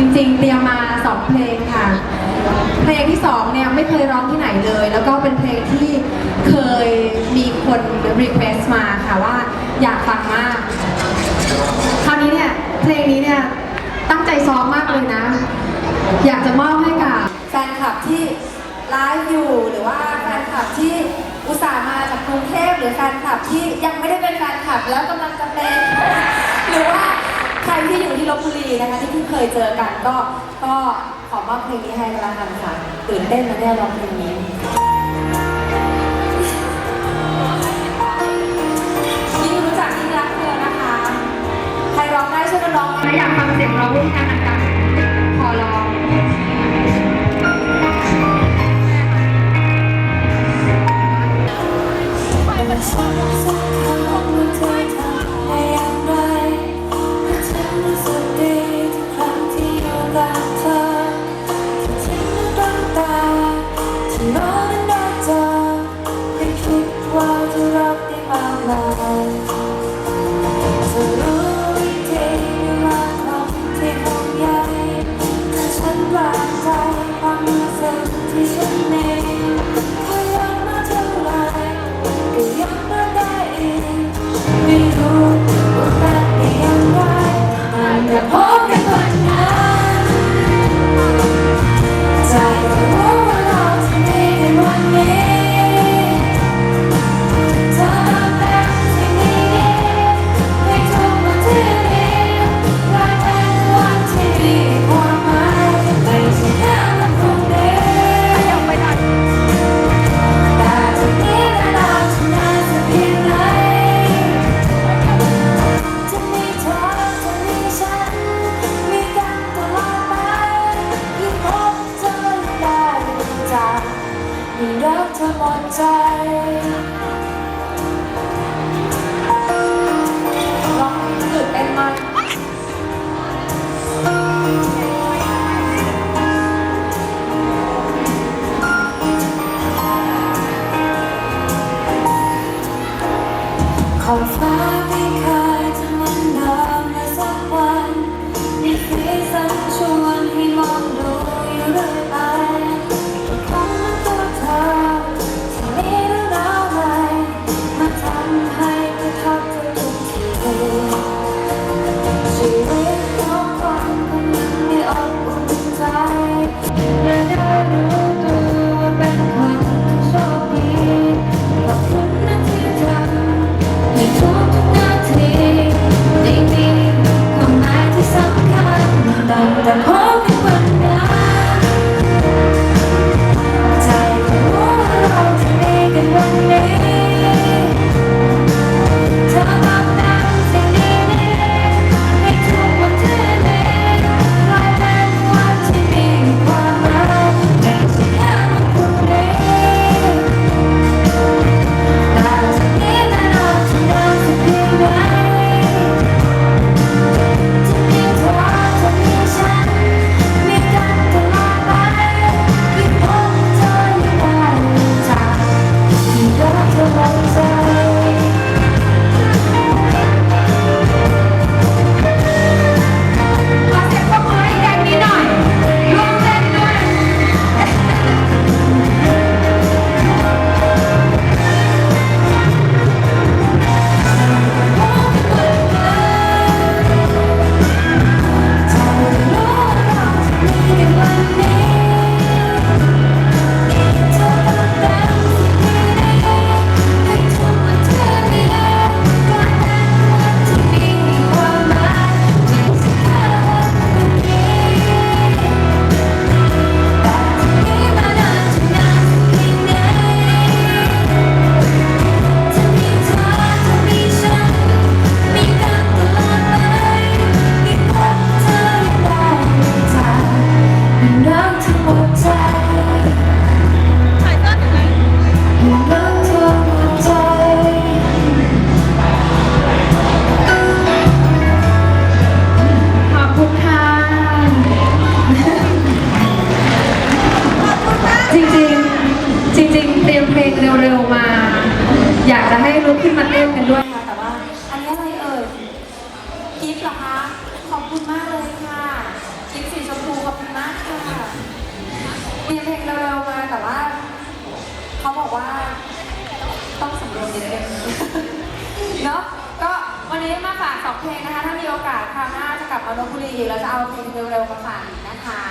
จริงๆ เตรียมมาสองเพลงค่ะ เพลงที่สองเนี่ยไม่เคยร้องที่ไหนเลย แล้วก็เป็นเพลงที่เคยมีคนรีเควสต์มาค่ะว่าอยากฟังมาก คราวนี้เนี่ยเพลงนี้เนี่ยตั้งใจซ้อมมากเลยนะ อยากจะมอบให้กับแฟนคลับที่ไลฟ์อยู่หรือว่าแฟนคลับที่อุตส่าห์มาจากกรุงเทพหรือแฟนคลับที่ยังไม่ได้เป็นแฟนคลับแล้วกำลังจะเป็นหรือว่า ที่อยู่ที่ลบบุรีนะคะที่เพิ่งเคยเจอกันก็ก็ขอมอบเพลงนี้ให้กันละกันค่ะตื่นเต้นนะเนี่ยร้องเพลงนี้ยิ่งรู้จักยิ่งรักเธอนะคะ ใครร้องได้ช่วยกันร้องนะอยากฟังเสียงร้องร่วมกันดังๆ oh. อบฟ้าที่เคยจะมันดิมใสักวันมีสีสันชวนให้มองดูอยู่เลยไปคงเป็นตัวเธอที่มีเรื่องราวใหม่มาทำให้ประทับ จริงๆจริงๆเตรียมเพลงเร็วๆมา อยากจะให้ลุกขึ้นมาเต้นกันด้วยค่ะแต่ว่า อันนี้อะไรเอ่ยกิฟต์เหรอคะขอบคุณมากเลยค่ะกิฟต์สีชมพูขอบคุณมากค่ะเตรียมเพลงเร็วๆมาแต่ว่า เขาบอกว่า ต้องสำรวจนิดนึเนาะก็วันนี้มาฝากสองเพลงนะคะ ถ้ามีโอกาสคราวหน้าจะกลับมาลบบุรีแล้วจะเอาเพลงเร็วๆมาฝากอีกนะคะ